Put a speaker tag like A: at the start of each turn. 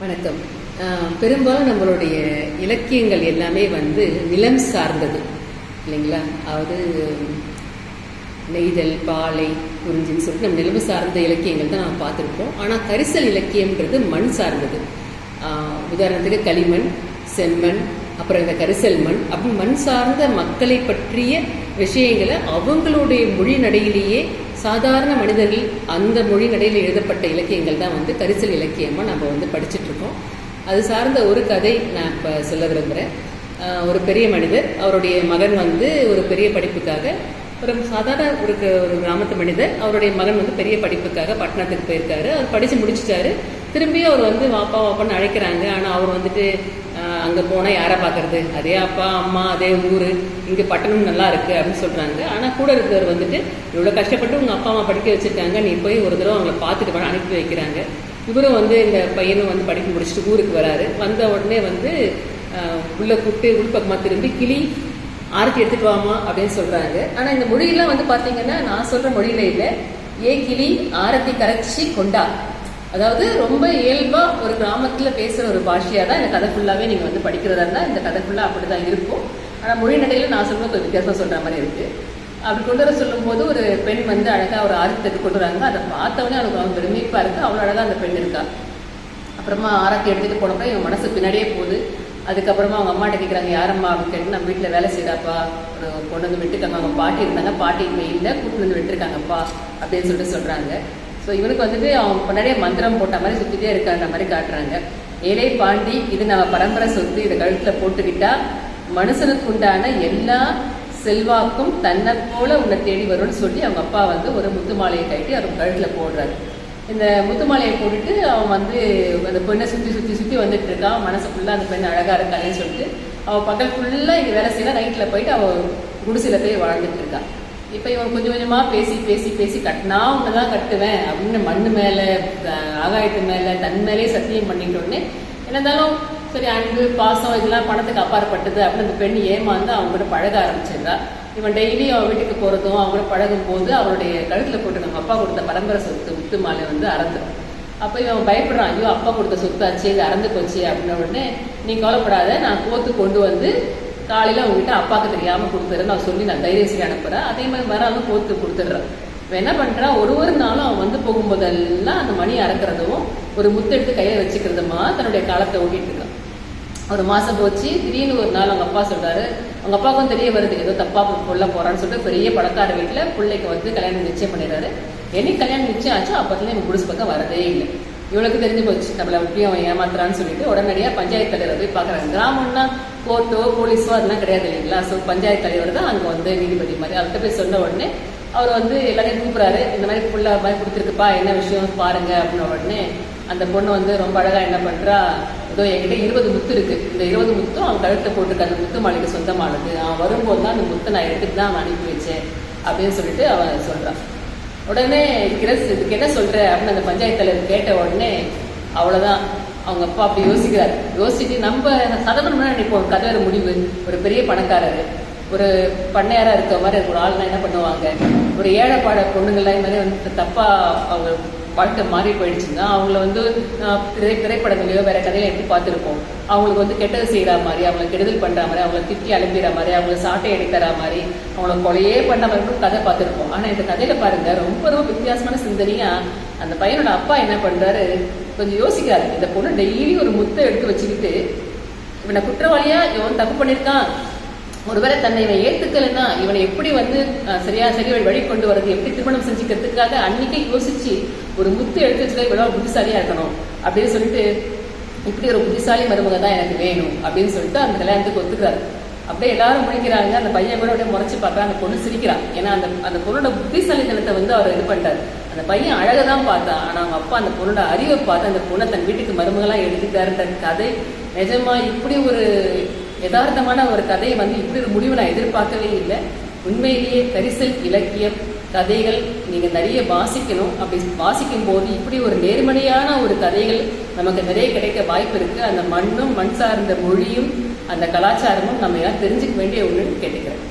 A: வணக்கம். பெரும்பாலும் நம்மளுடைய இலக்கியங்கள் எல்லாமே வந்து நிலம் சார்ந்தது இல்லைங்களா? அதாவது நெய்தல் பாலை குறிஞ்சின்னு சொல்லிட்டு நம்ம நிலம் சார்ந்த இலக்கியங்கள் தான் நம்ம பார்த்துருப்போம். ஆனால் கரிசல் இலக்கியம்ன்றது மண் சார்ந்தது. உதாரணத்துக்கு களிமண் செம்மண் அப்புறம் இந்த கரிசல் மண். அப்படி மண் சார்ந்த மக்களை பற்றிய விஷயங்களை அவங்களுடைய மொழி நடையிலேயே சாதாரண மனிதர்கள் அந்த மொழி நடையில் எழுதப்பட்ட இலக்கியங்கள் தான் வந்து கரிசல் இலக்கியமாக நம்ம வந்து படிச்சுட்டு இருக்கோம். அது சார்ந்த ஒரு கதை நான் இப்போ சொல்ல விரும்புகிறேன் ஒரு பெரிய மனிதர் அவருடைய மகன் வந்து ஒரு பெரிய படிப்புக்காக ஒரு சாதாரண ஒரு க- ஒரு கிராமத்து மனிதர் அவருடைய மகன் வந்து பெரிய படிப்புக்காக பட்டணத்துக்கு போயிருக்காரு. அவர் படித்து முடிச்சிட்டாரு. திரும்பி அவர் வந்து வாப்பா வாப்பான்னு அழைக்கிறாங்க. ஆனால் அவர் வந்துட்டு அங்கே போனால் யாரை பார்க்கறது? அதே அப்பா அம்மா அதே ஊர். இங்கே பட்டணம் நல்லா இருக்கு அப்படின்னு சொல்கிறாங்க ஆனால் கூட இருக்கிறவர் வந்துட்டு இவ்வளோ கஷ்டப்பட்டு உங்கள் அப்பா அம்மா படிக்க வச்சுருக்காங்க. நீ போய் ஒரு தடவை அவங்கள பார்த்துட்டு வா அனுப்பி வைக்கிறாங்க. இவரும் வந்து இந்த பையனும் வந்து படிக்க முடிச்சுட்டு ஊருக்கு வராரு. வந்த உடனே வந்து உள்ளே கூப்பிட்டு உள்பக்கமாக திரும்பி கிளி ஆரத்தி எடுத்துட்டு வாமா அப்படின்னு சொல்கிறாங்க ஆனால் இந்த மொழியெல்லாம் வந்து பார்த்தீங்கன்னா நான் சொல்கிற மொழியில இல்லை. ஏ கிளி ஆரத்தி கரைச்சி கொண்டா. அதாவது ரொம்ப இயல்பா ஒரு கிராமத்துல பேசுற ஒரு பாஷையா தான் இந்த கதை ஃபுல்லாவே நீங்க வந்து படிக்கிறதா இருந்தா இந்த கதை ஃபுல்லா அப்படிதான் இருக்கும். ஆனா மொழி நடையில நான் சொல்லும்போது கொஞ்சம் வித்தியாசம் சொல்ற மாதிரி இருக்கு. அப்படி கொண்டு வர சொல்லும்போது ஒரு பெண் வந்து அழகா ஒரு ஆரத்தி கொண்டு வராங்க. அதை பார்த்தவொடனே அவனுக்கு அவன் பிரமிப்பா இருக்கு. அவ்வளவு அழகா அந்த பெண் இருக்கா. அப்புறமா ஆரத்தி எடுத்துட்டு போனப்ப இவன் மனசு பின்னாடியே போகுது. அதுக்கப்புறமா அவங்க அம்மாட்ட கேட்குறாங்க யாரம்மா அப்படின்னு கேட்டு நம்ம வீட்டில் வேலை செய்யறாப்பா ஒரு கொண்டு வந்து விட்டுருக்காங்க அவங்க பாட்டி இருந்தாங்க. பாட்டி இப்போ இல்லை கூட்டு வந்து விட்டுருக்காங்கப்பா. அப்படின்னு சொல்லிட்டு சொல்கிறாங்க ஸோ இவனுக்கு வந்துட்டு அவன் முன்னாடியே மந்திரம் போட்ட மாதிரி சுற்றிட்டே இருக்கான்ற மாதிரி காட்டுறாங்க. ஏழை பாண்டி இது நம்ம பரம்பரை சொத்து இதை கழுத்தில் போட்டுக்கிட்டா மனுஷனுக்கு உண்டான எல்லா செல்வாக்கும் தன்னை போல உன்னை தேடி வரும்னு சொல்லி அவங்க அப்பா வந்து ஒரு முத்து மாலையை கட்டி அவர் கழுத்தில் போடுறாரு. இந்த முத்து மாலையை போட்டுட்டு அவன் வந்து அந்த பெண்ணை சுற்றி சுற்றி சுற்றி வந்துட்டு இருக்கான். மனசு ஃபுல்லாக அந்த பெண் அழகாக இருக்காளேன்னு சொல்லிட்டு அவள் பகல் ஃபுல்லாக இங்கே வேலை செய்யலாம் நைட்டில் போயிட்டு அவள் குடிசையில் போய் வாழ்ந்துட்டு இருக்கான். இப்போ இவன் கொஞ்சம் கொஞ்சமாக பேசி பேசி பேசி கட்டினா உன்னை தான் கட்டுவேன் அப்படின்னு மண்ணு மேலே ஆகாயத்து மேலே தன் மேலே சத்தியம் பண்ணிட்டோன்னே என்ன இருந்தாலும் சரி அன்பு பாசம் இதெல்லாம் பணத்துக்கு அப்பாற்பட்டது அப்படின்னு அந்த பெண் ஏமாந்து அவங்களோட பழக ஆரம்பிச்சிருந்தா இவன் டெய்லி அவன் வீட்டுக்கு போகிறதும் அவங்கள பழகும் போது அவருடைய கழுத்தில் போட்டு நம்ம அப்பா கொடுத்த பரம்பரை சொத்து முத்து மாலை வந்து அறந்துடும் அப்போ இவன் பயப்படுறான் ஐயோ அப்பா கொடுத்த சொத்தாச்சு இது அறந்து போச்சு அப்படின்ன உடனே நீ கவலைப்படாத நான் கோத்து கொண்டு வந்து காலையில் அவங்ககிட்ட அப்பாவுக்கு தெரியாமல் கொடுத்துறேன் நான் சொல்லி நான் தைரியசி அனுப்புகிறேன் அதே மாதிரி வராமல் போத்து கொடுத்துட்றேன். இவன் என்ன பண்ணுறான் ஒரு ஒரு நாளும் அவன் வந்து போகும்போதெல்லாம் அந்த மணி அறக்கிறதும் ஒரு முத்தெடுத்து கையில் வச்சுக்கிறதுமா தன்னுடைய காலத்தை ஓட்டிட்டு இருக்கான். ஒரு மாதம் போச்சு திடீர்னு ஒரு நாள் அவங்க அப்பா சொல்கிறாரு அவங்க அப்பாவுக்கும் தெரிய வருது ஏதோ தப்பாக கொள்ள போகிறான்னு சொல்லிட்டு பெரிய பணக்கார வீட்டில் பிள்ளைக்கு வந்து கல்யாணம் நிச்சயம் பண்ணிடுறாரு. என்னைக்கு கல்யாணம் நிச்சயம் ஆச்சோ அப்பத்துல எங்கள் குடிசு பக்கம் வரதே இல்லை. இவனுக்கு தெரிஞ்சு போச்சு. நம்மளை எப்படி அவன் ஏமாத்துறான்னு சொல்லிட்டு உடனடியா பஞ்சாயத்து தலைவர் போய் பாக்குறாங்க கிராமம்னா கோர்ட்டோ போலீஸோ அதெல்லாம் கிடையாது இல்லைங்களா? ஸோ பஞ்சாயத்து தலைவர் தான் அங்க வந்து நீதிபதி மாதிரி. அவர்கிட்ட போய் சொன்ன உடனே அவர் வந்து எல்லாரையும் கூப்பிடுறாரு. இந்த மாதிரி புள்ள மாதிரி கொடுத்துருக்குப்பா என்ன விஷயம்? பாருங்க அப்படின்ன உடனே அந்த பொண்ணு வந்து ரொம்ப அழகா என்ன பண்றா ஏதோ என்கிட்ட இருபது முத்து இருக்கு. இந்த இருபது முத்தும் அவன் கழுத்தை போட்டிருக்க அந்த முத்து மாளிகை சொந்தமானது. அவன் வரும்போது தான் அந்த முத்தை நான் எடுத்துட்டு தான் அவன் அனுப்பி வச்சேன் அப்படின்னு சொல்லிட்டு அவன் சொல்றான். உடனே கிரஸ் இதுக்கு என்ன சொல்ற அப்படின்னு அந்த பஞ்சாயத்து தலைவர் கேட்ட உடனே அவ்வளவுதான். அவங்க அப்பா அப்படி யோசிக்கிறார். யோசிச்சுட்டு நம்ம சாதாரணமாக நினைப்போம். கதையோட முடிவு ஒரு பெரிய பணக்காரர் ஒரு பண்ணையாரா இருக்க மாதிரி ஒரு ஆள்னா என்ன பண்ணுவாங்க? ஒரு ஏழைப்பாட பொண்ணுங்கள்லாம் இந்த மாதிரி வந்து தப்பா அவங்க வாழ்க்கை மாறி போயிடுச்சுன்னா அவங்கள வந்து திரை திரைப்படங்களையோ வேற கதையில எப்படி பார்த்துருப்போம். அவங்களுக்கு வந்து கெட்டது செய்கிற மாதிரி அவங்களை கெடுதல் பண்ணுற மாதிரி அவங்கள திட்டி அலம்பிற மாதிரி அவங்கள சாட்டை எடுக்கிற மாதிரி அவங்கள கொலையே பண்ண மாதிரி கூட கதை பார்த்துருப்போம். ஆனால் இந்த கதையில பாருங்க ரொம்ப ரொம்ப வித்தியாசமான சிந்தனையா அந்த பையனோட அப்பா என்ன பண்ணுறாரு கொஞ்சம் யோசிக்கிறாரு இந்த பொண்ணு டெய்லி ஒரு முத்தை எடுத்து வச்சுக்கிட்டு இவனை குற்றவாளியா இவன் தப்பு பண்ணியிருக்கான் ஒருவேளை தன்னை இவன் ஏத்துக்கலைன்னா இவனை எப்படி வந்து அஹ், சரியா சரி வழி வழி கொண்டு வரது எப்படி திருமணம் செஞ்சுக்கிறதுக்காக அன்னைக்கே யோசிச்சு ஒரு முத்து எடுத்து வச்சுல இவ்வளவு புத்திசாலியா இருக்கணும் அப்படின்னு சொல்லிட்டு இப்படி ஒரு புத்திசாலி மருமக தான் எனக்கு வேணும் அப்படின்னு சொல்லிட்டு அந்த கல்யாணத்துக்கு ஒத்துக்கிறாரு. அப்படியே எல்லாரும் முடிக்கிறாங்க அந்த பையன் கூட அப்படியே முறைச்சு பார்க்கறான் அந்த பொண்ணு சிரிக்கிறான். ஏன்னா அந்த அந்த பொண்ணோட புத்திசாலித்தனத்தை வந்து அவர் இது பண்ணிட்டார். அந்த பையன் அழகை தான் பார்த்தான் ஆனா அவங்க அப்பா அந்த பொண்ணோட அறிவை பார்த்து அந்த பொண்ணை தன் வீட்டுக்கு மருமகளா எழுதிட்டாருன்ற கதை நிஜமா இப்படி ஒரு யதார்த்தமான ஒரு கதையை வந்து இப்படி ஒரு முடிவு நான் எதிர்பார்க்கவே இல்லை. உண்மையிலேயே கரிசல் இலக்கியம் கதைகள் நீங்க நிறைய வாசிக்கணும். அப்படி வாசிக்கும் போது இப்படி ஒரு நேர்மறையான ஒரு கதைகள் நமக்கு நிறைய கிடைக்க வாய்ப்பு இருக்கு. அந்த மண்ணும் மண் சார்ந்த மொழியும் அந்த கலாச்சாரமும் நம்ம எல்லாம் தெரிஞ்சுக்க வேண்டிய ஒண்ணுன்னு கேட்டுக்கிறேன்.